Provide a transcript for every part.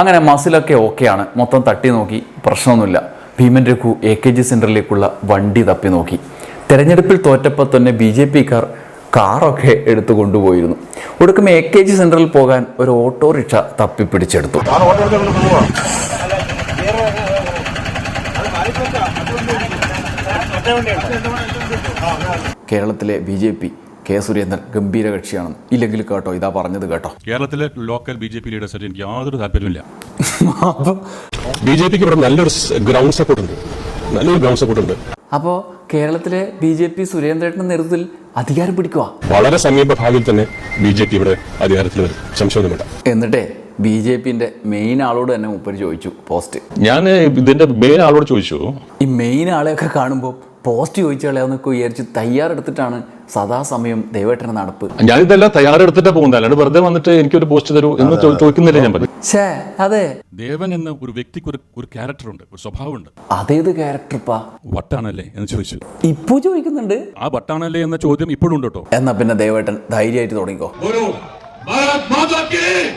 അങ്ങനെ മസിലൊക്കെ ഓക്കെയാണ്. മൊത്തം തട്ടി നോക്കി. പ്രശ്നമൊന്നുമില്ല. Bheeman Raghu A K G സെന്ററിലേക്കുള്ള വണ്ടി തപ്പി നോക്കി. തെരഞ്ഞെടുപ്പിൽ തോറ്റപ്പോൾ തന്നെ ബി ജെ പിക്കാർ കാറൊക്കെ എടുത്തു കൊണ്ടുപോയിരുന്നു. ഒടുക്കം എ കെ ജി സെന്ററിൽ പോകാൻ ഒരു ഓട്ടോറിക്ഷ തപ്പി പിടിച്ചെടുത്തു കേരളത്തിലെ B J P K Surendran ഗംഭീര കക്ഷിയാണ് ഇല്ലെങ്കിൽ കേട്ടോ ഇതാ പറഞ്ഞത് കേട്ടോ. കേരളത്തിലെ ലോക്കൽ ബി ജെ പി ലീഡേഴ്സായിട്ട് എനിക്ക് യാതൊരു താല്പര്യമില്ല ബി ജെ പിക്ക് ഇവിടെ നല്ലൊരു ഗ്രൗണ്ട് സപ്പോർട്ട് ഉണ്ട്. നല്ലൊരു ഗ്രൗണ്ട് സപ്പോർട്ട് ഉണ്ട്. അപ്പോൾ കേരളത്തിലെ ബി ജെ പി സുരേന്ദ്രേട്ടന്റെ നേതൃത്വത്തിൽ അധികാരം പിടിക്കുക വളരെ സമീപ ഭാവിയിൽ തന്നെ ബി ജെ പി ഇവിടെ അധികാരത്തിൽ വരും. സംശയമൊന്നുമില്ല എന്നിട്ടേ ബി ജെ പിന്റെ മെയിൻ ആളോട് തന്നെ മുപ്പര് ചോദിച്ചു പോസ്റ്റ് ഞാൻ ഇതിന്റെ മെയിൻ ആളോട് ചോദിച്ചു. ഈ മെയിൻ ആളെയൊക്കെ കാണുമ്പോൾ പോസ്റ്റ് ചോദിച്ചു കളയാന്നൊക്കെ വിചാരിച്ച് തയ്യാറെടുത്തിട്ടാണ് സദാസമയം ദൈവേട്ടന നടപ്പ്. ഞാനിതെല്ലാം തയ്യാറെടുത്തിട്ട് പോകുന്നത്. അല്ലാണ്ട് വെറുതെ വന്നിട്ട് എനിക്ക് ഒരു പോസ്റ്റ് തരൂ എന്ന് ചോദിക്കുന്നില്ല ഞാൻ ഷേ അതെ. ദേവൻ എന്ന ഒരു വ്യക്തിക്ക് ഒരു ഒരു ക്യാരക്ടറുണ്ട് ഒരു സ്വഭാവമുണ്ട്. അതേത് ക്യാരക്ടർപ്പാ വട്ടാണല്ലേ എന്ന് ചോദിച്ചു. ഇപ്പോ ചോദിക്കുന്നുണ്ട്. ആ വട്ടാണല്ലേ എന്ന ചോദ്യം ഇപ്പോഴും ഉണ്ട് കേട്ടോ. എന്നാ പിന്നെ ദേവേട്ടൻ ധൈര്യമായിട്ട് തുടങ്ങിക്കോ. നമസ്കാരം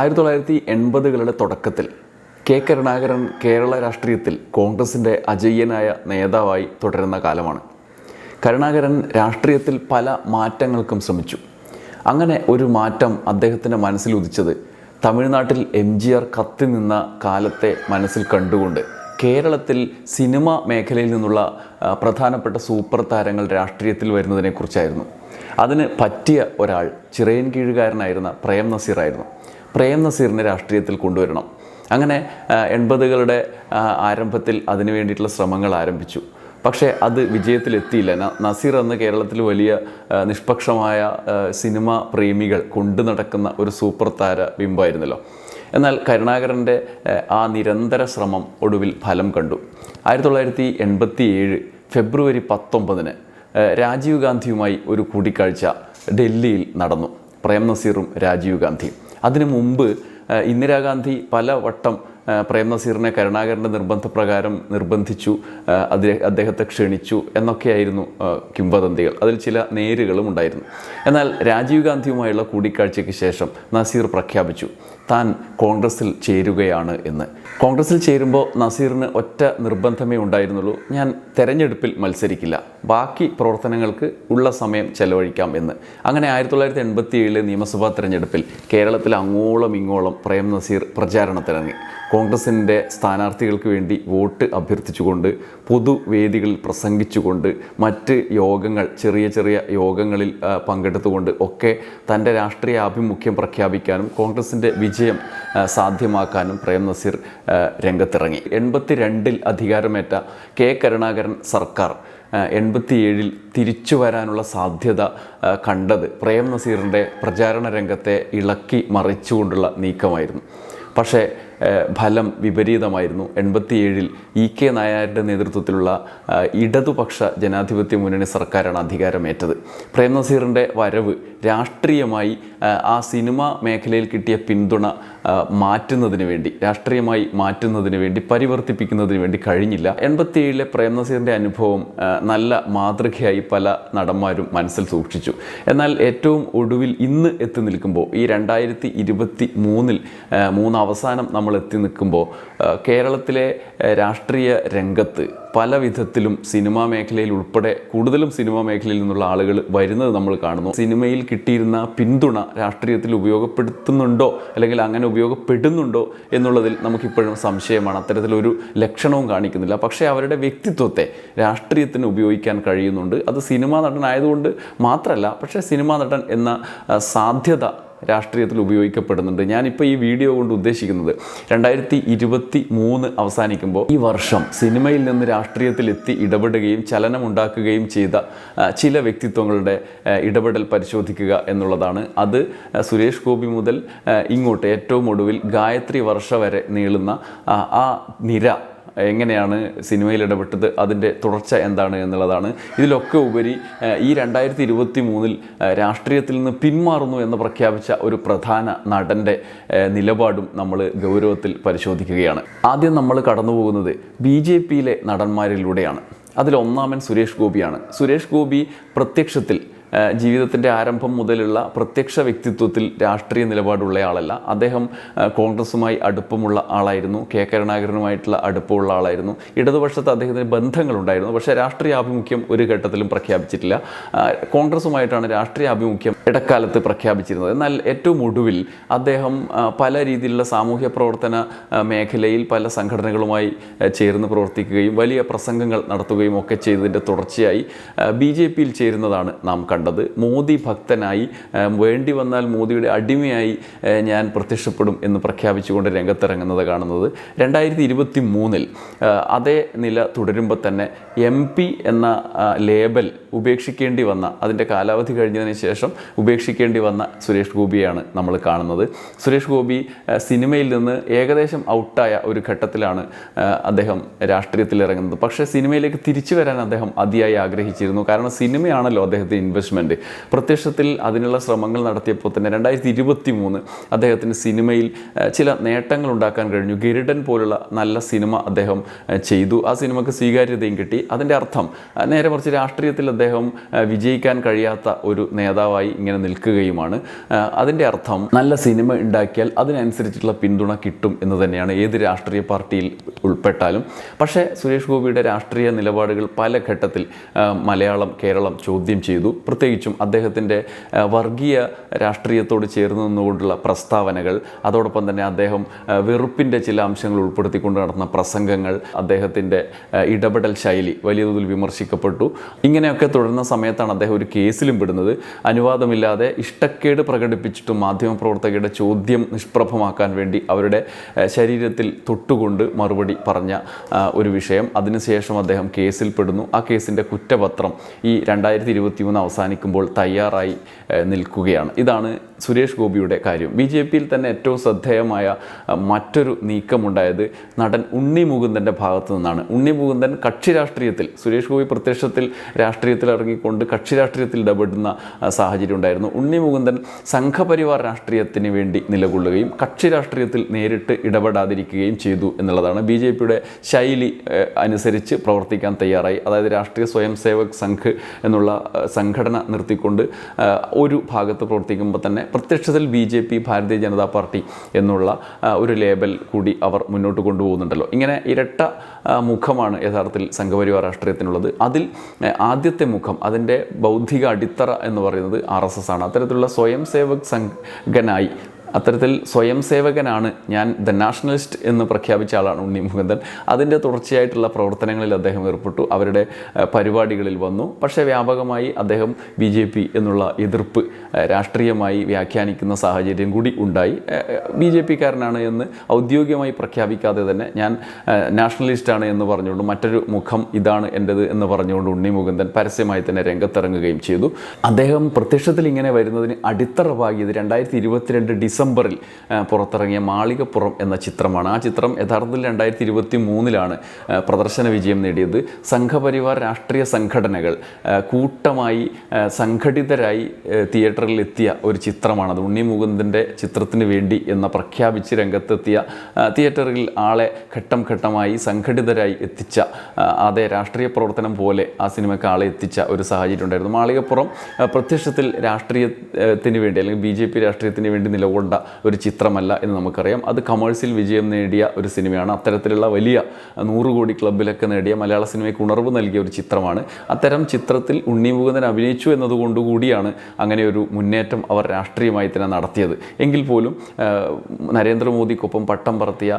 ആയിരത്തി തൊള്ളായിരത്തി എൺപതുകളുടെ തുടക്കത്തിൽ കെ കരുണാകരൻ കേരള രാഷ്ട്രീയത്തിൽ കോൺഗ്രസിന്റെ അജയ്യനായ നേതാവായി തുടരുന്ന കാലമാണ്. കരുണാകരൻ രാഷ്ട്രീയത്തിൽ പല മാറ്റങ്ങൾക്കും ശ്രമിച്ചു. അങ്ങനെ ഒരു മാറ്റം അദ്ദേഹത്തിന്റെ മനസ്സിൽ ഉദിച്ചത് തമിഴ്നാട്ടിൽ എം ജി ആർ കത്തി നിന്ന കാലത്തെ മനസ്സിൽ കണ്ടുകൊണ്ട് കേരളത്തിൽ സിനിമ മേഖലയിൽ നിന്നുള്ള പ്രധാനപ്പെട്ട സൂപ്പർ താരങ്ങൾ രാഷ്ട്രീയത്തിൽ വരുന്നതിനെക്കുറിച്ചായിരുന്നു അതിന് പറ്റിയ ഒരാൾ ചിറയൻ കീഴുകാരനായിരുന്ന പ്രേം നസീറായിരുന്നു. പ്രേം നസീറിനെ രാഷ്ട്രീയത്തിൽ കൊണ്ടുവരണം. അങ്ങനെ എൺപതുകളുടെ ആരംഭത്തിൽ അതിനു വേണ്ടിയിട്ടുള്ള ശ്രമങ്ങൾ ആരംഭിച്ചു. പക്ഷേ അത് വിജയത്തിലെത്തിയില്ല. നസീർ എന്ന കേരളത്തിൽ വലിയ നിഷ്പക്ഷമായ സിനിമ പ്രേമികൾ കൊണ്ടു നടക്കുന്ന ഒരു സൂപ്പർ താര ബിംബായിരുന്നല്ലോ. എന്നാൽ കരുണാകരന്റെ ആ, നിരന്തര ശ്രമം ഒടുവിൽ ഫലം കണ്ടു. ആയിരത്തി തൊള്ളായിരത്തി എൺപത്തി ഏഴ് ഫെബ്രുവരി പത്തൊമ്പതിന് രാജീവ് ഗാന്ധിയുമായി ഒരു കൂടിക്കാഴ്ച ഡൽഹിയിൽ നടന്നു. പ്രേം നസീറും രാജീവ് ഗാന്ധിയും. അതിനു മുമ്പ് ഇന്ദിരാഗാന്ധി പല വട്ടം പ്രേംനസീറിനെ പ്രേം കരുണാകരന്റെ നിർബന്ധപ്രകാരം നിർബന്ധിച്ചു അദ്ദേഹം അദ്ദേഹത്തെ ക്ഷണിച്ചു എന്നൊക്കെയായിരുന്നു കിംവദന്തികൾ. അതിൽ ചില നേരുകളും ഉണ്ടായിരുന്നു. എന്നാൽ രാജീവ് ഗാന്ധിയുമായുള്ള കൂടിക്കാഴ്ചയ്ക്ക് ശേഷം നസീർ പ്രഖ്യാപിച്ചു താൻ കോൺഗ്രസിൽ ചേരുകയാണ് എന്ന്. കോൺഗ്രസിൽ ചേരുമ്പോൾ നസീറിന് ഒറ്റ നിർബന്ധമേ ഉണ്ടായിരുന്നുള്ളൂ. ഞാൻ തെരഞ്ഞെടുപ്പിൽ മത്സരിക്കില്ല. ബാക്കി പ്രവർത്തനങ്ങൾക്ക് ഉള്ള സമയം ചെലവഴിക്കാം എന്ന്. അങ്ങനെ ആയിരത്തി തൊള്ളായിരത്തി എൺപത്തി ഏഴിലെ നിയമസഭാ തെരഞ്ഞെടുപ്പിൽ കേരളത്തിൽ അങ്ങോളം ഇങ്ങോളം പ്രേം നസീർ പ്രചാരണത്തിനിറങ്ങി. കോൺഗ്രസിന്റെ സ്ഥാനാർത്ഥികൾക്ക് വേണ്ടി വോട്ട് അഭ്യർത്ഥിച്ചുകൊണ്ട് പൊതുവേദികളിൽ പ്രസംഗിച്ചുകൊണ്ട് മറ്റ് യോഗങ്ങൾ ചെറിയ ചെറിയ യോഗങ്ങളിൽ പങ്കെടുത്തുകൊണ്ട് ഒക്കെ തന്റെ രാഷ്ട്രീയ ആഭിമുഖ്യം പ്രഖ്യാപിക്കാനും കോൺഗ്രസിന്റെ വിജയം സാധ്യമാക്കാനും പ്രേം നസീർ രംഗത്തിറങ്ങി. എൺപത്തി രണ്ടിൽ അധികാരമേറ്റ കെ കരുണാകരൻ സർക്കാർ എൺപത്തിയേഴിൽ തിരിച്ചു വരാനുള്ള സാധ്യത കണ്ടത് പ്രേം നസീറിന്റെ പ്രചാരണ രംഗത്തെ ഇളക്കി മറിച്ചുകൊണ്ടുള്ള നീക്കമായിരുന്നു. പക്ഷേ ഫലം വിപരീതമായിരുന്നു. എൺപത്തിയേഴിൽ ഇ കെ നായരുടെ നേതൃത്വത്തിലുള്ള ഇടതുപക്ഷ ജനാധിപത്യ മുന്നണി സർക്കാരാണ് അധികാരമേറ്റത്. പ്രേം നസീറിന്റെ വരവ് രാഷ്ട്രീയമായി ആ, സിനിമ മേഖലയിൽ കിട്ടിയ പിന്തുണ മാറ്റുന്നതിന് വേണ്ടി രാഷ്ട്രീയമായി മാറ്റുന്നതിന് വേണ്ടി പരിവർത്തിപ്പിക്കുന്നതിന് വേണ്ടി കഴിഞ്ഞില്ല. എൺപത്തിയേഴിലെ പ്രേം നസീറിന്റെ അനുഭവം നല്ല മാതൃകയായി പല നടന്മാരും മനസ്സിൽ സൂക്ഷിച്ചു. എന്നാൽ ഏറ്റവും ഒടുവിൽ ഇന്ന് എത്തി നിൽക്കുമ്പോൾ ഈ രണ്ടായിരത്തി ഇരുപത്തി മൂന്നിൽ മൂന്ന് അവസാനം നമ്മൾ എത്തി നിൽക്കുമ്പോൾ കേരളത്തിലെ രാഷ്ട്രീയ രംഗത്ത് പല വിധത്തിലും സിനിമാ മേഖലയിൽ ഉൾപ്പെടെ കൂടുതലും സിനിമാ മേഖലയിൽ നിന്നുള്ള ആളുകൾ വരുന്നത് നമ്മൾ കാണുന്നു. സിനിമയിൽ കിട്ടിയിരുന്ന പിന്തുണ രാഷ്ട്രീയത്തിൽ ഉപയോഗപ്പെടുത്തുന്നുണ്ടോ അല്ലെങ്കിൽ അങ്ങനെ ഉപയോഗപ്പെടുന്നുണ്ടോ എന്നുള്ളതിൽ നമുക്കിപ്പോഴും സംശയമാണ്. അത്തരത്തിലൊരു ലക്ഷണവും കാണിക്കുന്നില്ല. പക്ഷേ അവരുടെ വ്യക്തിത്വത്തെ രാഷ്ട്രീയത്തിന് ഉപയോഗിക്കാൻ കഴിയുന്നുണ്ട്. അത് സിനിമാ നടനായതുകൊണ്ട് മാത്രമല്ല പക്ഷേ സിനിമാ നടൻ എന്ന സാധ്യത രാഷ്ട്രീയത്തിൽ ഉപയോഗിക്കപ്പെടുന്നുണ്ട്. ഞാനിപ്പോൾ ഈ വീഡിയോ കൊണ്ട് ഉദ്ദേശിക്കുന്നത് രണ്ടായിരത്തി ഇരുപത്തി മൂന്ന് അവസാനിക്കുമ്പോൾ ഈ വർഷം സിനിമയിൽ നിന്ന് രാഷ്ട്രീയത്തിൽ എത്തി ഇടപെടുകയും ചലനമുണ്ടാക്കുകയും ചെയ്ത ചില വ്യക്തിത്വങ്ങളുടെ ഇടപെടൽ പരിശോധിക്കുക എന്നുള്ളതാണ്. അത് സുരേഷ് ഗോപി മുതൽ ഇങ്ങോട്ട് ഏറ്റവും ഒടുവിൽ ഗായത്രി വർഷ വരെ നീളുന്ന ആ നിര എങ്ങനെയാണ് സിനിമയിൽ ഇടപെട്ടത് അതിന്റെ തുടർച്ച എന്താണ് എന്നുള്ളതാണ്. ഇതിലൊക്കെ ഉപരി ഈ രണ്ടായിരത്തി ഇരുപത്തി മൂന്നിൽ രാഷ്ട്രീയത്തിൽ നിന്ന് പിന്മാറുന്നു എന്ന് പ്രഖ്യാപിച്ച ഒരു പ്രധാന നടന്റെ നിലപാടും നമ്മൾ ഗൗരവത്തിൽ പരിശോധിക്കുകയാണ്. ആദ്യം നമ്മൾ കടന്നു പോകുന്നത് ബി ജെ പിയിലെ നടന്മാരിലൂടെയാണ്. അതിലൊന്നാമൻ സുരേഷ് ഗോപിയാണ്. സുരേഷ് ഗോപി പ്രത്യക്ഷത്തിൽ ജീവിതത്തിന്റെ ആരംഭം മുതലുള്ള പ്രത്യക്ഷ വ്യക്തിത്വത്തിൽ രാഷ്ട്രീയ നിലപാടുള്ള ആളല്ല. അദ്ദേഹം കോൺഗ്രസുമായി അടുപ്പമുള്ള ആളായിരുന്നു. കെ. കരുണാകരനുമായിട്ടുള്ള അടുപ്പമുള്ള ആളായിരുന്നു. ഇടതുപക്ഷത്ത് അദ്ദേഹത്തിന് ബന്ധങ്ങളുണ്ടായിരുന്നു. പക്ഷേ രാഷ്ട്രീയ ആഭിമുഖ്യം ഒരു ഘട്ടത്തിലും പ്രഖ്യാപിച്ചിട്ടില്ല. കോൺഗ്രസുമായിട്ടാണ് രാഷ്ട്രീയ ആഭിമുഖ്യം ഇടക്കാലത്ത് പ്രഖ്യാപിച്ചിരുന്നത്. എന്നാൽ ഏറ്റവും ഒടുവിൽ അദ്ദേഹം പല രീതിയിലുള്ള സാമൂഹ്യ പ്രവർത്തന മേഖലയിൽ പല സംഘടനകളുമായി ചേർന്ന് പ്രവർത്തിക്കുകയും വലിയ പ്രസംഗങ്ങൾ നടത്തുകയും ഒക്കെ ചെയ്തതിന്റെ തുടർച്ചയായി ബി ജെ പിയിൽ ചേരുന്നതാണ് നാം കണ്ടത്. മോദി ഭക്തനായി വേണ്ടി വന്നാൽ മോദിയുടെ അടിമയായി ഞാൻ പ്രത്യക്ഷപ്പെടും എന്ന് പ്രഖ്യാപിച്ചുകൊണ്ട് രംഗത്തിറങ്ങുന്നത് കാണുന്നത് രണ്ടായിരത്തി ഇരുപത്തി മൂന്നിൽ അതേ നില തുടരുമ്പോൾ തന്നെ എം പി എന്ന ലേബൽ ഉപേക്ഷിക്കേണ്ടി വന്ന അതിന്റെ കാലാവധി കഴിഞ്ഞതിന് ശേഷം ഉപേക്ഷിക്കേണ്ടി വന്ന സുരേഷ് ഗോപിയാണ് നമ്മൾ കാണുന്നത്. സുരേഷ് ഗോപി സിനിമയിൽ നിന്ന് ഏകദേശം ഔട്ടായ ഒരു ഘട്ടത്തിലാണ് അദ്ദേഹം രാഷ്ട്രീയത്തിൽ ഇറങ്ങുന്നത് പക്ഷേ സിനിമയിലേക്ക് തിരിച്ചു വരാൻ അദ്ദേഹം അതിയായി ആഗ്രഹിച്ചിരുന്നു. കാരണം സിനിമയാണല്ലോ അദ്ദേഹത്തിന് ഇൻവെസ്റ്റ്മെന്റ് പ്രത്യക്ഷത്തിൽ അതിനുള്ള ശ്രമങ്ങൾ നടത്തിയപ്പോൾ തന്നെ രണ്ടായിരത്തി ഇരുപത്തി മൂന്ന് അദ്ദേഹത്തിന് സിനിമയിൽ ചില നേട്ടങ്ങൾ ഉണ്ടാക്കാൻ കഴിഞ്ഞു. ഗരുഡൻ പോലുള്ള നല്ല സിനിമ അദ്ദേഹം ചെയ്തു. ആ സിനിമക്ക് സ്വീകാര്യതയും കിട്ടി. അതിന്റെ അർത്ഥം നേരെ മറിച്ച് രാഷ്ട്രീയത്തിൽ അദ്ദേഹം വിജയിക്കാൻ കഴിയാത്ത ഒരു നേതാവായി ഇങ്ങനെ നിൽക്കുകയുമാണ്. ആ, അതിന്റെ അർത്ഥം നല്ല സിനിമ ഉണ്ടാക്കിയാൽ അതിനനുസരിച്ചിട്ടുള്ള പിന്തുണ കിട്ടും എന്ന് തന്നെയാണ് ഏത് രാഷ്ട്രീയ പാർട്ടിയിൽ ഉൾപ്പെട്ടാലും. പക്ഷേ സുരേഷ് ഗോപിയുടെ രാഷ്ട്രീയ നിലപാടുകൾ പല ഘട്ടത്തിൽ മലയാളം കേരളം ചോദ്യം ചെയ്തു. പ്രത്യേകിച്ചും അദ്ദേഹത്തിന്റെ വർഗീയ രാഷ്ട്രീയത്തോട് ചേർന്ന് നിന്നുകൊണ്ടുള്ള പ്രസ്താവനകൾ അതോടൊപ്പം തന്നെ അദ്ദേഹം വെറുപ്പിന്റെ ചില അംശങ്ങൾ ഉൾപ്പെടുത്തിക്കൊണ്ട് നടന്ന പ്രസംഗങ്ങൾ അദ്ദേഹത്തിന്റെ ഇടപെടൽ ശൈലി വലിയ തോതിൽ വിമർശിക്കപ്പെട്ടു. ഇങ്ങനെയൊക്കെ തുടരുന്ന സമയത്താണ് അദ്ദേഹം ഒരു കേസിലും പെടുന്നത്. അനുവാദമില്ലാതെ ഇഷ്ടക്കേട് പ്രകടിപ്പിച്ചിട്ടും മാധ്യമപ്രവർത്തകരുടെ ചോദ്യം നിഷ്പ്രഭമാക്കാൻ വേണ്ടി അവരുടെ ശരീരത്തിൽ തൊട്ടുകൊണ്ട് മറുപടി പറഞ്ഞ ഒരു വിഷയം. അതിനുശേഷം അദ്ദേഹം കേസിൽ പെടുന്നു. ആ കേസിന്റെ കുറ്റപത്രം ഈ രണ്ടായിരത്തി ഇരുപത്തി മൂന്ന് അവസാനിക്കുമ്പോൾ തയ്യാറായി നിൽക്കുകയാണ്. ഇതാണ് സുരേഷ് ഗോപിയുടെ കാര്യം. ബി ജെ പിയിൽ തന്നെ ഏറ്റവും ശ്രദ്ധേയമായ മറ്റൊരു നീക്കമുണ്ടായത് നടൻ ഉണ്ണി മുകുന്ദന്റെ ഭാഗത്തു നിന്നാണ്. ഉണ്ണി മുകുന്ദൻ കക്ഷി രാഷ്ട്രീയത്തിൽ സുരേഷ് ഗോപി പ്രത്യക്ഷത്തിൽ രാഷ്ട്രീയത്തിൽ ഇറങ്ങിക്കൊണ്ട് കക്ഷി രാഷ്ട്രീയത്തിൽ ഇടപെടുന്ന സാഹചര്യം ഉണ്ടായിരുന്നു. ഉണ്ണി മുകുന്ദൻ സംഘപരിവാർ രാഷ്ട്രീയത്തിന് വേണ്ടി നിലകൊള്ളുകയും കക്ഷി രാഷ്ട്രീയത്തിൽ നേരിട്ട് ഇടപെടാതിരിക്കുകയും ചെയ്തു എന്നുള്ളതാണ് ബി ജെ പിയുടെ ശൈലി അനുസരിച്ച് പ്രവർത്തിക്കാൻ തയ്യാറായി. അതായത് രാഷ്ട്രീയ സ്വയം സേവക് സംഘ് എന്നുള്ള സംഘടന നിർത്തിക്കൊണ്ട് ഒരു ഭാഗത്ത് പ്രവർത്തിക്കുമ്പോൾ തന്നെ പ്രത്യക്ഷത്തിൽ B J P Bharatiya Janata party എന്നുള്ള ഒരു ലേബൽ കൂടി അവർ മുന്നോട്ട് കൊണ്ടുപോകുന്നുണ്ടല്ലോ. ഇങ്ങനെ ഇരട്ട മുഖമാണ് യഥാർത്ഥത്തിൽ സംഘപരിവാർ രാഷ്ട്രീയത്തിനുള്ളത്. അതിൽ ആദ്യത്തെ മുഖം അതിന്റെ ബൗദ്ധിക അടിത്തറ എന്ന് പറയുന്നത് ആർ എസ് എസ് ആണ്. അത്തരത്തിലുള്ള സ്വയം സേവക് സംഘനായി അത്തരത്തിൽ സ്വയം സേവകനാണ് ഞാൻ ദ നാഷണലിസ്റ്റ് എന്ന് പ്രഖ്യാപിച്ച ആളാണ് ഉണ്ണി മുകുന്ദൻ. അതിന്റെ തുടർച്ചയായിട്ടുള്ള പ്രവർത്തനങ്ങളിൽ അദ്ദേഹം ഏർപ്പെട്ടു. അവരുടെ പരിപാടികളിൽ വന്നു. പക്ഷേ വ്യാപകമായി അദ്ദേഹം ബി ജെ പി എന്നുള്ള എതിർപ്പ് രാഷ്ട്രീയമായി വ്യാഖ്യാനിക്കുന്ന സാഹചര്യം കൂടി ഉണ്ടായി. ബി ജെ പിക്കാരനാണ് എന്ന് ഔദ്യോഗികമായി പ്രഖ്യാപിക്കാതെ തന്നെ ഞാൻ നാഷണലിസ്റ്റാണ് എന്ന് പറഞ്ഞുകൊണ്ട് മറ്റൊരു മുഖം ഇതാണ് എന്റെത് എന്ന് പറഞ്ഞുകൊണ്ട് ഉണ്ണി മുകുന്ദൻ പരസ്യമായി തന്നെ രംഗത്തിറങ്ങുകയും ചെയ്തു. അദ്ദേഹം പ്രത്യക്ഷത്തിൽ ഇങ്ങനെ വരുന്നതിന് അടിത്തറ പാകിയത് രണ്ടായിരത്തി ഇരുപത്തിരണ്ട് ഡിസംബറിൽ പുറത്തിറങ്ങിയ മാളികപ്പുറം എന്ന ചിത്രമാണ്. ആ ചിത്രം യഥാർത്ഥത്തിൽ രണ്ടായിരത്തി ഇരുപത്തി മൂന്നിലാണ് പ്രദർശന വിജയം നേടിയത്. സംഘപരിവാർ രാഷ്ട്രീയ സംഘടനകൾ കൂട്ടമായി സംഘടിതരായി തിയേറ്ററിൽ എത്തിയ ഒരു ചിത്രമാണത് ഉണ്ണി മുകുന്ദന്റെ ചിത്രത്തിന് വേണ്ടി എന്ന പ്രഖ്യാപിച്ച് രംഗത്തെത്തിയ തിയേറ്ററിൽ ആളെ ഘട്ടം ഘട്ടമായി സംഘടിതരായി എത്തിച്ച അതേ രാഷ്ട്രീയ പ്രവർത്തനം പോലെ ആ സിനിമയ്ക്ക് ആളെ എത്തിച്ച ഒരു സാഹചര്യം ഉണ്ടായിരുന്നു. മാളികപ്പുറം പ്രത്യക്ഷത്തിൽ രാഷ്ട്രീയത്തിന് വേണ്ടി അല്ലെങ്കിൽ ബി ജെ പി രാഷ്ട്രീയത്തിന് വേണ്ടി നിലകൊണ്ട ഒരു ചിത്രമല്ല എന്ന് നമുക്കറിയാം. അത് കമേഴ്സ്യൽ വിജയം നേടിയ ഒരു സിനിമയാണ്. അത്തരത്തിലുള്ള വലിയ നൂറ് കോടി ക്ലബിലൊക്കെ നേടിയ മലയാള സിനിമയ്ക്ക് ഉണർവ് നൽകിയ ഒരു ചിത്രമാണ്. അത്തരം ചിത്രത്തിൽ ഉണ്ണി മുകുന്ദൻ അഭിനയിച്ചു എന്നതുകൊണ്ടുകൂടിയാണ് അങ്ങനെ ഒരു മുന്നേറ്റം അവർ രാഷ്ട്രീയമായി തന്നെ നടത്തിയത്. എങ്കിൽ പോലും നരേന്ദ്രമോദിക്കൊപ്പം പട്ടം പറത്തിയ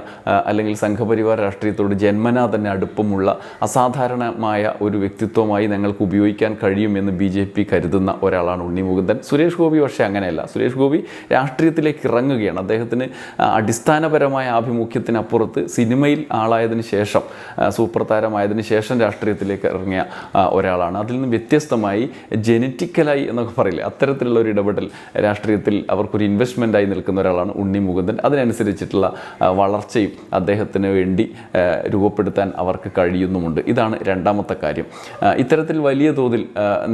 അല്ലെങ്കിൽ സംഘപരിവാർ രാഷ്ട്രീയത്തോട് ജന്മനാ തന്നെ അടുപ്പമുള്ള അസാധാരണമായ ഒരു വ്യക്തിത്വമായി ഞങ്ങൾക്ക് ഉപയോഗിക്കാൻ കഴിയുമെന്ന് ബി ജെ പി കരുതുന്ന ഒരാളാണ് ഉണ്ണി മുകുന്ദൻ സുരേഷ് ഗോപി പക്ഷേ അങ്ങനെയല്ല. സുരേഷ് ഗോപി രാഷ്ട്രീയത്തിലേക്ക് ഇറങ്ങുകയാണ്. അദ്ദേഹത്തിന് അടിസ്ഥാനപരമായ ആഭിമുഖ്യത്തിനപ്പുറത്ത് സിനിമയിൽ ആളായതിനു ശേഷം സൂപ്പർ താരമായതിനു ശേഷം രാഷ്ട്രീയത്തിലേക്ക് ഇറങ്ങിയ ഒരാളാണ്. അതിൽ നിന്ന് വ്യത്യസ്തമായി ജനറ്റിക്കലായി എന്നൊക്കെ പറയില്ലേ അത്തരത്തിലുള്ള ഒരു ഇടപെടൽ രാഷ്ട്രീയത്തിൽ അവർക്കൊരു ഇൻവെസ്റ്റ്മെന്റായി നിൽക്കുന്ന ഒരാളാണ് ഉണ്ണി മുകുന്ദൻ. അതിനനുസരിച്ചിട്ടുള്ള വളർച്ചയും അദ്ദേഹത്തിന് വേണ്ടി രൂപപ്പെടുത്താൻ അവർക്ക് കഴിയുന്നുമുണ്ട്. ഇതാണ് രണ്ടാമത്തെ കാര്യം. ഇത്തരത്തിൽ വലിയ തോതിൽ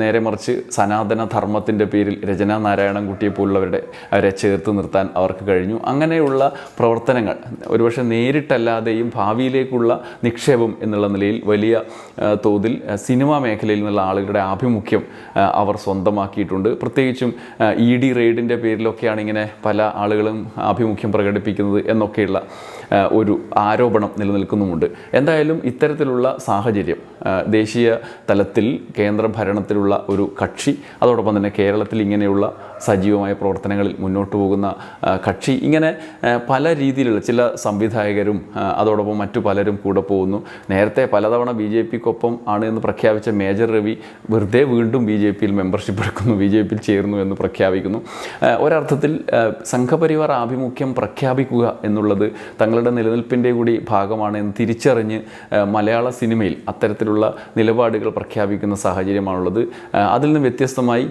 നേരെ മറിച്ച് സനാതന ധർമ്മത്തിന്റെ പേരിൽ രചനാ നാരായണൻകുട്ടിയെ പോലുള്ളവരുടെ അവരെ ചേർത്ത് നിർത്താൻ നിർത്താൻ അവർക്ക് കഴിഞ്ഞു. അങ്ങനെയുള്ള പ്രവർത്തനങ്ങൾ ഒരുപക്ഷെ നേരിട്ടല്ലാതെയും ഭാവിയിലേക്കുള്ള നിക്ഷേപം എന്നുള്ള നിലയിൽ വലിയ തോതിൽ സിനിമാ മേഖലയിൽ നിന്നുള്ള ആളുകളുടെ ആഭിമുഖ്യം അവർ സ്വന്തമാക്കിയിട്ടുണ്ട്. പ്രത്യേകിച്ചും ഇ ഡി റെയ്ഡിന്റെ പേരിലൊക്കെയാണ് ഇങ്ങനെ പല ആളുകളും ആഭിമുഖ്യം പ്രകടിപ്പിക്കുന്നത് എന്നൊക്കെയുള്ള ഒരു ആരോപണം നിലനിൽക്കുന്നുമുണ്ട്. എന്തായാലും ഇത്തരത്തിലുള്ള സാഹചര്യം ദേശീയ തലത്തിൽ കേന്ദ്ര ഭരണത്തിലുള്ള ഒരു കക്ഷി അതോടൊപ്പം തന്നെ കേരളത്തിൽ ഇങ്ങനെയുള്ള സജീവമായ പ്രവർത്തനങ്ങളിൽ മുന്നോട്ട് പോകുന്ന കക്ഷി ഇങ്ങനെ പല രീതിയിലുള്ള ചില സംവിധായകരും അതോടൊപ്പം മറ്റു പലരും കൂടെ പോകുന്നു. നേരത്തെ പലതവണ ബി ജെ പിക്കൊപ്പം ആണ് എന്ന് പ്രഖ്യാപിച്ച മേജർ രവി വെറുതെ വീണ്ടും ബി ജെ പിയിൽ മെമ്പർഷിപ്പ് എടുക്കുന്നു ബി ജെ പിയിൽ ചേർന്നു എന്ന് പ്രഖ്യാപിക്കുന്നു. ഒരർത്ഥത്തിൽ സംഘപരിവാർ ആഭിമുഖ്യം പ്രഖ്യാപിക്കുക എന്നുള്ളത് തങ്ങളുടെ നിലനിൽപ്പിന്റെ കൂടി ഭാഗമാണ് എന്ന് തിരിച്ചറിഞ്ഞ് മലയാള സിനിമയിൽ അത്തരത്തിലുള്ള നിലപാടുകൾ പ്രഖ്യാപിക്കുന്ന സാഹചര്യമാണുള്ളത്. അതിൽ നിന്ന് വ്യത്യസ്തമായി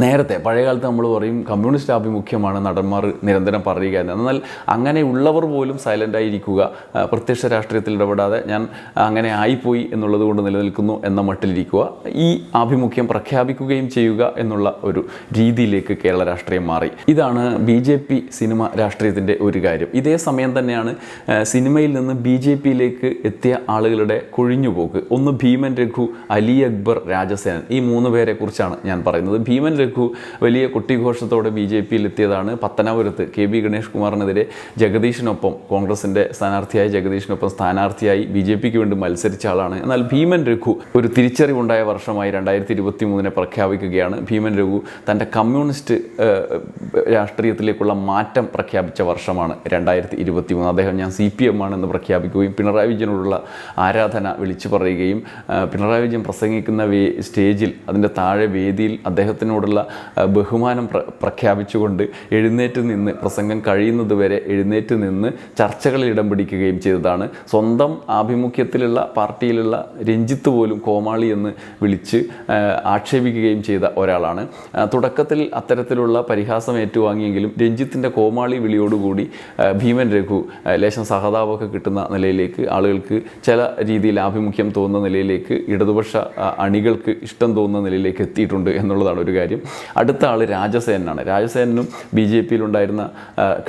നേരത്തെ പഴയകാലത്ത് നമ്മൾ പറയും കമ്മ്യൂണിസ്റ്റ് ആഭിമുഖ്യമാണ് നടന്മാർ നിരന്തരം പറയുക എന്ന് എന്നാൽ അങ്ങനെയുള്ളവർ പോലും സൈലന്റായിരിക്കുക പ്രത്യക്ഷ രാഷ്ട്രീയത്തിൽ ഇടപെടാതെ ഞാൻ അങ്ങനെ ആയിപ്പോയി എന്നുള്ളത് കൊണ്ട് നിലനിൽക്കുന്നു എന്ന മട്ടിലിരിക്കുക ഈ ആഭിമുഖ്യം പ്രഖ്യാപിക്കുകയും ചെയ്യുക എന്നുള്ള ഒരു രീതിയിലേക്ക് കേരള രാഷ്ട്രീയം മാറി. ഇതാണ് ബി ജെ പി സിനിമ രാഷ്ട്രീയത്തിന്റെ ഒരു കാര്യം. ഇതേ സമയം തന്നെയാണ് സിനിമയിൽ നിന്ന് ബി ജെ പിയിലേക്ക് എത്തിയ ആളുകളുടെ കൊഴിഞ്ഞുപോക്ക്. ഒന്ന് ഭീമൻ രഘു അലി അക്ബർ രാജസേനൻ. ഈ മൂന്ന് പേരെക്കുറിച്ചാണ് ഞാൻ പറയുന്നത്. ഭീമൻ രഘു വലിയ കുട്ടിഘോഷത്തോടെ ബി ജെ പിയിൽ എത്തിയതാണ് പത്തനാപുരത്ത് കെ ബി ഗണേഷ് കുമാറിനെതിരെ ജഗദീഷിനൊപ്പം കോൺഗ്രസിന്റെ സ്ഥാനാർത്ഥിയായി ജഗദീഷിനൊപ്പം സ്ഥാനാർത്ഥിയായി ബി ജെ പിക്ക് വേണ്ടി മത്സരിച്ച ആളാണ്. എന്നാൽ ഭീമൻ രഘു ഒരു തിരിച്ചറിവുണ്ടായ വർഷമായി രണ്ടായിരത്തി ഇരുപത്തി മൂന്നിനെ പ്രഖ്യാപിക്കുകയാണ്. ഭീമൻ രഘു തന്റെ കമ്മ്യൂണിസ്റ്റ് രാഷ്ട്രീയത്തിലേക്കുള്ള മാറ്റം പ്രഖ്യാപിച്ച വർഷമാണ് രണ്ടായിരത്തി ഇരുപത്തി മൂന്ന് അദ്ദേഹം ഞാൻ സി പി എം ആണെന്ന് പ്രഖ്യാപിക്കുകയും പിണറായി വിജയനോടുള്ള ആരാധന വിളിച്ചു പറയുകയും പിണറായി വിജയൻ പ്രസംഗിക്കുന്ന സ്റ്റേജിൽ അതിന്റെ താഴെ വേദിയിൽ അദ്ദേഹത്തിനോടുള്ള ആ, ബഹുമാനം പ്ര പ്രഖ്യാപിച്ചുകൊണ്ട് എഴുന്നേറ്റ് നിന്ന് പ്രസംഗം കഴിയുന്നത് വരെ എഴുന്നേറ്റ് നിന്ന് ചർച്ചകളിൽ ഇടം പിടിക്കുകയും ചെയ്തതാണ്. സ്വന്തം ആഭിമുഖ്യത്തിലുള്ള പാർട്ടിയിലുള്ള രഞ്ജിത്ത് പോലും കോമാളി എന്ന് വിളിച്ച് ആക്ഷേപിക്കുകയും ചെയ്ത ഒരാളാണ്. തുടക്കത്തിൽ അത്തരത്തിലുള്ള പരിഹാസം ഏറ്റുവാങ്ങിയെങ്കിലും രഞ്ജിത്തിന്റെ കോമാളി വിളിയോടുകൂടി ഭീമൻ രഘു ലേശം സഹതാപമൊക്കെ കിട്ടുന്ന നിലയിലേക്ക് ആളുകൾക്ക് ചില രീതിയിൽ ആഭിമുഖ്യം തോന്നുന്ന നിലയിലേക്ക് ഇടതുപക്ഷ അണികൾക്ക് ഇഷ്ടം തോന്നുന്ന നിലയിലേക്ക് എത്തിയിട്ടുണ്ട് എന്നുള്ളതാണ് ഒരു കാര്യം. അടുത്ത ആൾ രാജസേനാണ് രാജസേനും ബി ജെ പിയിലുണ്ടായിരുന്ന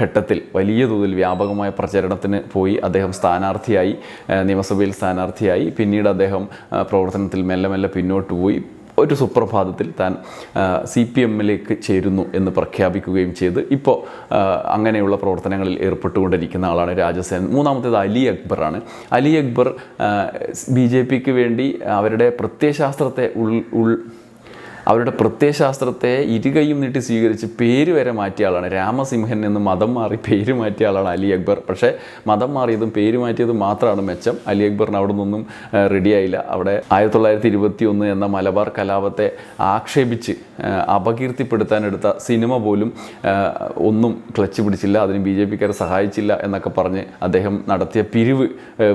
ഘട്ടത്തിൽ വലിയ തോതിൽ വ്യാപകമായ പ്രചരണത്തിന് പോയി അദ്ദേഹം സ്ഥാനാർത്ഥിയായി നിയമസഭയിൽ സ്ഥാനാർത്ഥിയായി. പിന്നീട് അദ്ദേഹം പ്രവർത്തനത്തിൽ മെല്ലെ മെല്ലെ പിന്നോട്ട് പോയി. ഒരു സുപ്രഭാതത്തിൽ താൻ സി പി എമ്മിലേക്ക് ചേരുന്നു എന്ന് പ്രഖ്യാപിക്കുകയും ചെയ്ത് ഇപ്പോൾ അങ്ങനെയുള്ള പ്രവർത്തനങ്ങളിൽ ഏർപ്പെട്ടുകൊണ്ടിരിക്കുന്ന ആളാണ് രാജസേൻ മൂന്നാമത്തേത് അലി അക്ബറാണ്. അലി അക്ബർ ബി ജെ പിക്ക് വേണ്ടി അവരുടെ പ്രത്യയശാസ്ത്രത്തെ ഉൾ ഉൾ അവരുടെ പ്രത്യയശാസ്ത്രത്തെ ഇരുകൈയും നീട്ടി സ്വീകരിച്ച് പേര് വരെ മാറ്റിയ ആളാണ്. രാമസിംഹൻ എന്ന് മതം മാറി പേര് മാറ്റിയ ആളാണ് അലി അക്ബർ. പക്ഷേ മതം മാറിയതും പേര് മാറ്റിയതും മാത്രമാണ് മെച്ചം. അലി അക്ബറിന് അവിടെ നിന്നൊന്നും റെഡിയായില്ല അവിടെ ആയിരത്തി തൊള്ളായിരത്തി ഇരുപത്തി ഒന്ന് എന്ന മലബാർ കലാപത്തെ ആക്ഷേപിച്ച് അപകീർത്തിപ്പെടുത്താനെടുത്ത സിനിമ പോലും ഒന്നും ക്ലച്ച് പിടിച്ചില്ല. അതിന് ബി ജെ പിക്കാരെ സഹായിച്ചില്ല എന്നൊക്കെ പറഞ്ഞ് അദ്ദേഹം നടത്തിയ പിരിവ്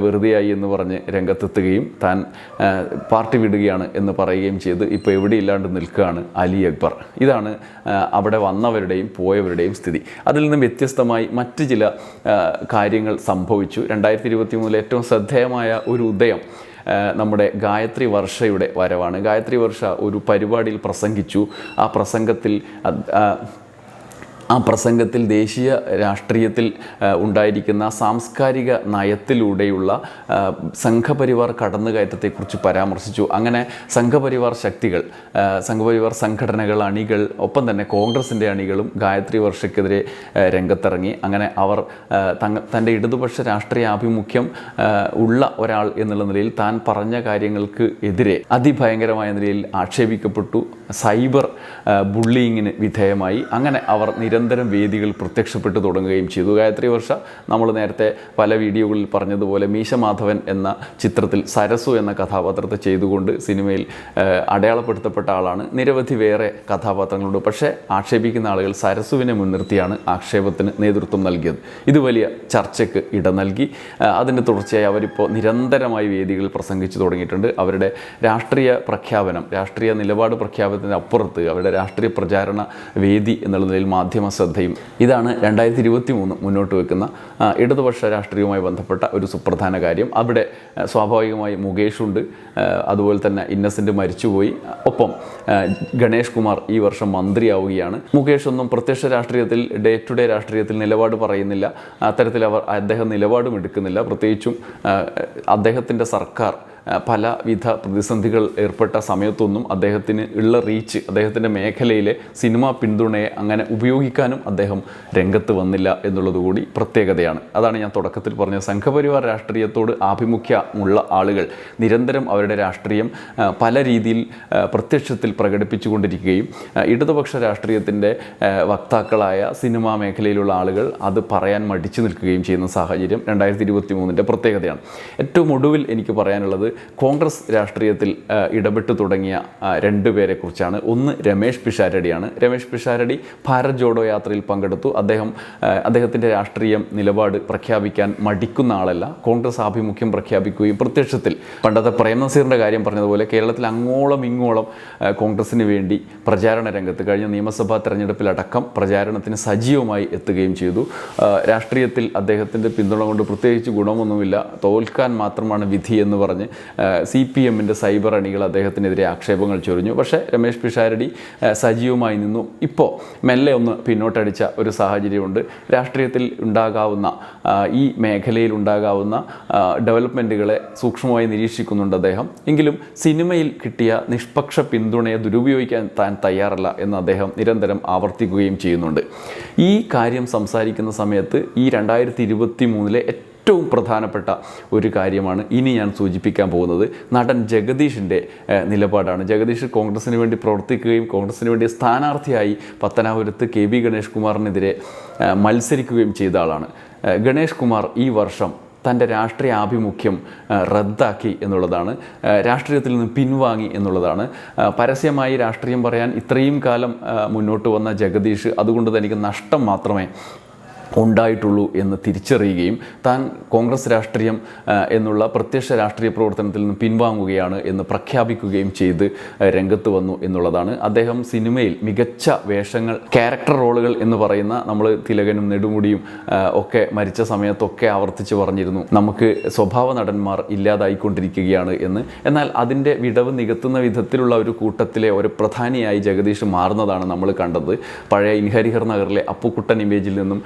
വെറുതെയായി എന്ന് പറഞ്ഞ് രംഗത്തെത്തുകയും താൻ പാർട്ടി വിടുകയാണ് എന്ന് പറയുകയും ചെയ്ത് ഇപ്പോൾ എവിടെയില്ലാണ്ട് നിൽക്കുകയാണ് അലി അക്ബർ. ഇതാണ് അവിടെ വന്നവരുടെയും പോയവരുടെയും സ്ഥിതി. അതിൽ നിന്നും വ്യത്യസ്തമായി മറ്റ് ചില കാര്യങ്ങൾ സംഭവിച്ചു. രണ്ടായിരത്തി ഇരുപത്തി മൂന്നിൽ ഏറ്റവും ശ്രദ്ധേയമായ ഒരു ഉദയം നമ്മുടെ ഗായത്രി വർഷയുടെ വരവാണ്. ഗായത്രി വർഷ ഒരു പരിപാടിയിൽ പ്രസംഗിച്ചു. ആ പ്രസംഗത്തിൽ ആ, പ്രസംഗത്തിൽ ദേശീയ രാഷ്ട്രീയത്തിൽ ഉണ്ടായിരിക്കുന്ന സാംസ്കാരിക നയത്തിലൂടെയുള്ള സംഘപരിവാർ കടന്നുകയറ്റത്തെക്കുറിച്ച് പരാമർശിച്ചു. അങ്ങനെ സംഘപരിവാർ ശക്തികൾ സംഘപരിവാർ സംഘടനകൾ അണികൾ ഒപ്പം തന്നെ കോൺഗ്രസിന്റെ അണികളും ഗായത്രി വർഷയ്ക്കെതിരെ രംഗത്തിറങ്ങി. അങ്ങനെ അവർ തങ്ങ തന്റെ ഇടതുപക്ഷ രാഷ്ട്രീയ ആഭിമുഖ്യം ഉള്ള ഒരാൾ എന്നുള്ള നിലയിൽ താൻ പറഞ്ഞ കാര്യങ്ങൾക്ക് എതിരെ അതിഭയങ്കരമായ നിലയിൽ ആക്ഷേപിക്കപ്പെട്ടു. സൈബർ ബുള്ളിയിങ്ങിന് വിധേയമായി. അങ്ങനെ അവർ നിരന്തരം വേദികൾ പ്രത്യക്ഷപ്പെട്ടു തുടങ്ങുകയും ചെയ്തു. ഗായത്രി വർഷ നമ്മൾ നേരത്തെ പല വീഡിയോകളിൽ പറഞ്ഞതുപോലെ മീശ മാധവൻ എന്ന ചിത്രത്തിൽ സരസു എന്ന കഥാപാത്രത്തെ ചെയ്തുകൊണ്ട് സിനിമയിൽ അടയാളപ്പെടുത്തപ്പെട്ട ആളാണ്. നിരവധി വേറെ കഥാപാത്രങ്ങളുണ്ട്. പക്ഷേ ആക്ഷേപിക്കുന്ന ആളുകൾ സരസുവിനെ മുൻനിർത്തിയാണ് ആക്ഷേപത്തിന് നേതൃത്വം നൽകിയത്. ഇത് വലിയ ചർച്ചയ്ക്ക് ഇട നൽകി. അതിന്റെ തുടർച്ചയായി അവരിപ്പോൾ നിരന്തരമായി വേദികളിൽ പ്രസംഗിച്ചു തുടങ്ങിയിട്ടുണ്ട്. അവരുടെ രാഷ്ട്രീയ പ്രഖ്യാപനം രാഷ്ട്രീയ നിലപാട് പ്രഖ്യാപനത്തിന് അപ്പുറത്ത് അവരുടെ രാഷ്ട്രീയ പ്രചാരണ വേദി എന്നുള്ള നിലയിൽ മാധ്യമ ശ്രദ്ധയും ഇതാണ് രണ്ടായിരത്തി ഇരുപത്തി മൂന്ന് മുന്നോട്ട് വെക്കുന്ന ഇടതുപക്ഷ രാഷ്ട്രീയവുമായി ബന്ധപ്പെട്ട ഒരു സുപ്രധാന കാര്യം. അവിടെ സ്വാഭാവികമായി മുകേഷുണ്ട് അതുപോലെ തന്നെ ഇന്നസെന്റ് മരിച്ചുപോയി. ഒപ്പം ഗണേഷ് കുമാർ ഈ വർഷം മന്ത്രിയാവുകയാണ്. മുകേഷ് ഒന്നും പ്രത്യക്ഷ രാഷ്ട്രീയത്തിൽ ഡേ ടു ഡേ രാഷ്ട്രീയത്തിൽ നിലപാട് പറയുന്നില്ല. അത്തരത്തിൽ അവർ അദ്ദേഹം നിലപാടും എടുക്കുന്നില്ല. പ്രത്യേകിച്ചും അദ്ദേഹത്തിന്റെ സർക്കാർ പലവിധ പ്രതിസന്ധികൾ ഏർപ്പെട്ട സമയത്തൊന്നും അദ്ദേഹത്തിന് ഉള്ള റീച്ച് അദ്ദേഹത്തിന്റെ മേഖലയിലെ സിനിമാ പിന്തുണയെ അങ്ങനെ ഉപയോഗിക്കാനും അദ്ദേഹം രംഗത്ത് വന്നില്ല എന്നുള്ളതുകൂടി പ്രത്യേകതയാണ്. അതാണ് ഞാൻ തുടക്കത്തിൽ പറഞ്ഞ സംഘപരിവാർ രാഷ്ട്രീയത്തോട് ആഭിമുഖ്യമുള്ള ആളുകൾ. നിരന്തരം അവരുടെ രാഷ്ട്രീയം പല രീതിയിൽ പ്രത്യക്ഷത്തിൽ പ്രകടിപ്പിച്ചുകൊണ്ടിരിക്കുകയും ഇടതുപക്ഷ രാഷ്ട്രീയത്തിന്റെ വക്താക്കളായ സിനിമാ മേഖലയിലുള്ള ആളുകൾ അത് പറയാൻ മടിച്ചു നിൽക്കുകയും ചെയ്യുന്ന സാഹചര്യം രണ്ടായിരത്തി ഇരുപത്തി മൂന്നിന്റെ പ്രത്യേകതയാണ്. ഏറ്റവും ഒടുവിൽ എനിക്ക് പറയാനുള്ളത് കോൺഗ്രസ് രാഷ്ട്രീയത്തിൽ ഇടപെട്ടു തുടങ്ങിയ രണ്ടുപേരെ രണ്ട് പേരെ കുറിച്ചാണ്. ഒന്ന് രമേഷ് പിഷാരടിയാണ്. രമേഷ് പിഷാരടി ഭാരത് ജോഡോ യാത്രയിൽ പങ്കെടുത്തു. അദ്ദേഹം അദ്ദേഹത്തിന്റെ രാഷ്ട്രീയം നിലപാട് പ്രഖ്യാപിക്കാൻ മടിക്കുന്ന ആളല്ല. കോൺഗ്രസ് ആഭിമുഖ്യം പ്രഖ്യാപിക്കുകയും പ്രത്യക്ഷത്തിൽ പണ്ടത്തെ പ്രേംനസീറിന്റെ കാര്യം പറഞ്ഞതുപോലെ കേരളത്തിൽ അങ്ങോളം ഇങ്ങോളം കോൺഗ്രസിന് വേണ്ടി പ്രചാരണ രംഗത്ത് കഴിഞ്ഞ നിയമസഭാ തെരഞ്ഞെടുപ്പിലടക്കം പ്രചാരണത്തിന് സജീവമായി എത്തുകയും ചെയ്തു. രാഷ്ട്രീയത്തിൽ അദ്ദേഹത്തിന്റെ പിന്തുണ കൊണ്ട് പ്രത്യേകിച്ച് ഗുണമൊന്നുമില്ല. തോൽക്കാൻ മാത്രമാണ് വിധി എന്ന് പറഞ്ഞ് സി പി എമ്മിന്റെ സൈബർ അണികൾ അദ്ദേഹത്തിനെതിരെ ആക്ഷേപങ്ങൾ ചൊരിഞ്ഞു. പക്ഷേ രമേശ് പിഷാരടി സജീവമായി നിന്നു. ഇപ്പോൾ മെല്ലെ ഒന്ന് പിന്നോട്ടടിച്ച ഒരു സാഹചര്യമുണ്ട്. രാഷ്ട്രീയത്തിൽ ഉണ്ടാകാവുന്ന ഈ മേഖലയിൽ ഉണ്ടാകാവുന്ന ഡെവലപ്മെന്റുകളെ സൂക്ഷ്മമായി നിരീക്ഷിക്കുന്നുണ്ട് അദ്ദേഹം. എങ്കിലും സിനിമയിൽ കിട്ടിയ നിഷ്പക്ഷ പിന്തുണയെ ദുരുപയോഗിക്കാൻ താൻ തയ്യാറല്ല എന്ന് അദ്ദേഹം നിരന്തരം ആവർത്തിക്കുകയും ചെയ്യുന്നുണ്ട്. ഈ കാര്യം സംസാരിക്കുന്ന സമയത്ത് ഈ രണ്ടായിരത്തി ഇരുപത്തി മൂന്നിലെ ഏറ്റവും പ്രധാനപ്പെട്ട ഒരു കാര്യമാണ് ഇനി ഞാൻ സൂചിപ്പിക്കാൻ പോകുന്നത് നടൻ ജഗദീഷിന്റെ നിലപാടാണ്. ജഗദീഷ് കോൺഗ്രസിന് വേണ്ടി പ്രവർത്തിക്കുകയും കോൺഗ്രസിന് വേണ്ടി സ്ഥാനാർത്ഥിയായി പത്തനാപുരത്ത് കെ ബി ഗണേഷ് കുമാറിനെതിരെ മത്സരിക്കുകയും ചെയ്ത ആളാണ്. ഗണേഷ് കുമാർ ഈ വർഷം തന്റെ രാഷ്ട്രീയ ആഭിമുഖ്യം റദ്ദാക്കി എന്നുള്ളതാണ്. രാഷ്ട്രീയത്തിൽ നിന്ന് പിൻവാങ്ങി എന്നുള്ളതാണ്. പരസ്യമായി രാഷ്ട്രീയം പറയാൻ ഇത്രയും കാലം മുന്നോട്ട് വന്ന ജഗദീഷ് അതുകൊണ്ട് തനിക്ക് നഷ്ടം മാത്രമേ ഉണ്ടായിട്ടുള്ളൂ എന്ന് തിരിച്ചറിയുകയും താൻ കോൺഗ്രസ് രാഷ്ട്രീയം എന്നുള്ള പ്രത്യക്ഷ രാഷ്ട്രീയ പ്രവർത്തനത്തിൽ നിന്ന് പിൻവാങ്ങുകയാണ് എന്ന് പ്രഖ്യാപിക്കുകയും ചെയ്ത് രംഗത്ത് വന്നു എന്നുള്ളതാണ്. അദ്ദേഹം സിനിമയിൽ മികച്ച വേഷങ്ങൾ ക്യാരക്ടർ റോളുകൾ എന്ന് പറയുന്ന നമ്മൾ തിലകനും നെടുമുടിയും ഒക്കെ മരിച്ച സമയത്തൊക്കെ ആവർത്തിച്ച് പറഞ്ഞിരുന്നു. നമുക്ക് സ്വഭാവ നടന്മാർ ഇല്ലാതായിക്കൊണ്ടിരിക്കുകയാണ് എന്ന്. എന്നാൽ അതിന്റെ വിടവ് നികത്തുന്ന വിധത്തിലുള്ള ഒരു കൂട്ടത്തിലെ ഒരു പ്രധാനിയായി ജഗദീഷ് മാറുന്നതാണ് നമ്മൾ കണ്ടത്. പഴയ ഇൻഹരിഹർ നഗറിലെ അപ്പുക്കുട്ടൻ ഇമേജിൽ നിന്നും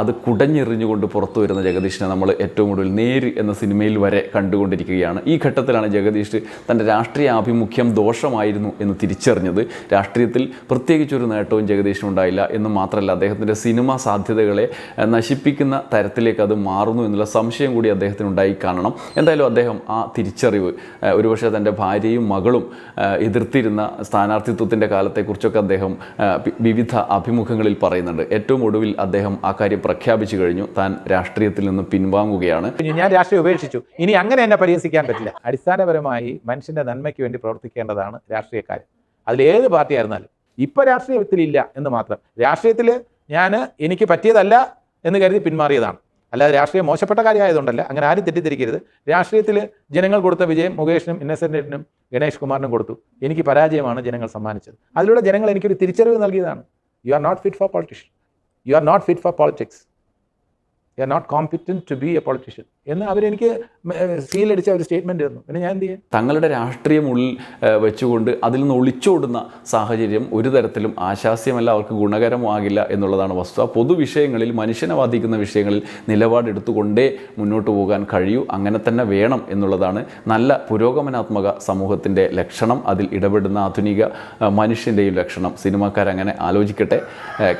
അത് കുടഞ്ഞെറിഞ്ഞുകൊണ്ട് പുറത്തു വരുന്ന ജഗദീഷിനെ നമ്മൾ ഏറ്റവും കൂടുതൽ നേര് എന്ന സിനിമയിൽ വരെ കണ്ടുകൊണ്ടിരിക്കുകയാണ്. ഈ ഘട്ടത്തിലാണ് ജഗദീഷ് തന്റെ രാഷ്ട്രീയ ആഭിമുഖ്യം ദോഷമായിരുന്നു എന്ന് തിരിച്ചറിഞ്ഞത്. രാഷ്ട്രീയത്തിൽ പ്രത്യേകിച്ചൊരു നേട്ടവും ജഗദീഷിനുണ്ടായില്ല എന്ന് മാത്രമല്ല അദ്ദേഹത്തിന്റെ സിനിമ സാധ്യതകളെ നശിപ്പിക്കുന്ന തരത്തിലേക്ക് അത് മാറുന്നു എന്നുള്ള സംശയം കൂടി അദ്ദേഹത്തിന് ഉണ്ടായി കാണണം. എന്തായാലും അദ്ദേഹം ആ തിരിച്ചറിവ് ഒരുപക്ഷെ തന്റെ ഭാര്യയും മകളും എതിർത്തിരുന്ന സ്ഥാനാർത്ഥിത്വത്തിന്റെ കാലത്തെക്കുറിച്ചൊക്കെ അദ്ദേഹം വിവിധ അഭിമുഖങ്ങളിൽ പറയുന്നുണ്ട്. ഏറ്റവും ഒടുവിൽ അദ്ദേഹം ആ കാര്യം പ്രഖ്യാപിച്ചു കഴിഞ്ഞു. താൻ രാഷ്ട്രീയത്തിൽ നിന്ന് പിൻവാങ്ങുകയാണ്. ഞാൻ രാഷ്ട്രീയം ഉപേക്ഷിച്ചു. ഇനി അങ്ങനെ എന്നെ പരിഹസിക്കാൻ പറ്റില്ല. അടിസ്ഥാനപരമായി മനുഷ്യന്റെ നന്മയ്ക്ക് വേണ്ടി പ്രവർത്തിക്കേണ്ടതാണ് രാഷ്ട്രീയക്കാർ അതിൽ ഏത് പാർട്ടി ആയിരുന്നാലും ഇപ്പൊ രാഷ്ട്രീയത്തിലില്ല എന്ന് മാത്രം. രാഷ്ട്രീയത്തിൽ ഞാൻ എനിക്ക് പറ്റിയതല്ല എന്ന് കരുതി പിന്മാറിയതാണ്. അല്ലാതെ രാഷ്ട്രീയം മോശപ്പെട്ട കാര്യമായതുകൊണ്ടല്ല. അങ്ങനെ ആരും തെറ്റിദ്ധരിക്കരുത്. രാഷ്ട്രീയത്തിൽ ജനങ്ങൾ കൊടുത്ത വിജയം മുകേഷിനും ഇന്നസെന്റിനും ഗണേഷ് കുമാറിനും കൊടുത്തു. എനിക്ക് പരാജയമാണ് ജനങ്ങൾ സമ്മാനിച്ചത്. അതിലൂടെ ജനങ്ങൾ എനിക്കൊരു തിരിച്ചറിവ് നൽകിയതാണ്. You are not fit for politician You are not fit for politics. You are not competent to be a politician. എന്ന് അവരെനിക്ക് സീലടിച്ച ഒരു സ്റ്റേറ്റ്മെന്റ് തന്നു. പിന്നെ ഞാൻ എന്ത് ചെയ്യും? തങ്ങളുടെ രാഷ്ട്രീയം ഉള്ളിൽ വെച്ചുകൊണ്ട് അതിൽ നിന്ന് ഒളിച്ചോടുന്ന സാഹചര്യം ഒരു തരത്തിലും ആശാസ്യമല്ല അവർക്ക് ഗുണകരമാകില്ല എന്നുള്ളതാണ് വസ്തുത പൊതുവിഷയങ്ങളിൽ മനുഷ്യനെ ബാധിക്കുന്ന വിഷയങ്ങളിൽ നിലപാടെടുത്തുകൊണ്ടേ മുന്നോട്ട് പോകാൻ കഴിയൂ. അങ്ങനെ തന്നെ വേണം എന്നുള്ളതാണ് നല്ല പുരോഗമനാത്മക സമൂഹത്തിന്റെ ലക്ഷണം. അതിൽ ഇടപെടുന്ന ആധുനിക മനുഷ്യന്റെയും ലക്ഷണം. സിനിമാക്കാരങ്ങനെ ആലോചിക്കട്ടെ.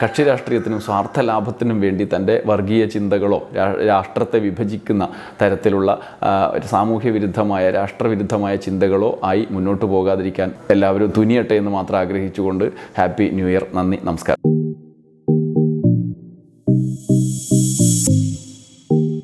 കക്ഷി രാഷ്ട്രീയത്തിനും സ്വാർത്ഥ ലാഭത്തിനും വേണ്ടി തന്റെ വർഗീയ ചിന്തകളോ രാഷ്ട്രത്തെ വിഭജിക്കുന്ന തരത്തിലുള്ള സാമൂഹ്യ വിരുദ്ധമായ രാഷ്ട്രവിരുദ്ധമായ ചിന്തകളോ ആയി മുന്നോട്ട് പോകാതിരിക്കാൻ എല്ലാവരും തുനിയട്ടെ എന്ന് മാത്രം ആഗ്രഹിച്ചുകൊണ്ട് ഹാപ്പി ന്യൂ ഇയർ. നന്ദി നമസ്കാരം.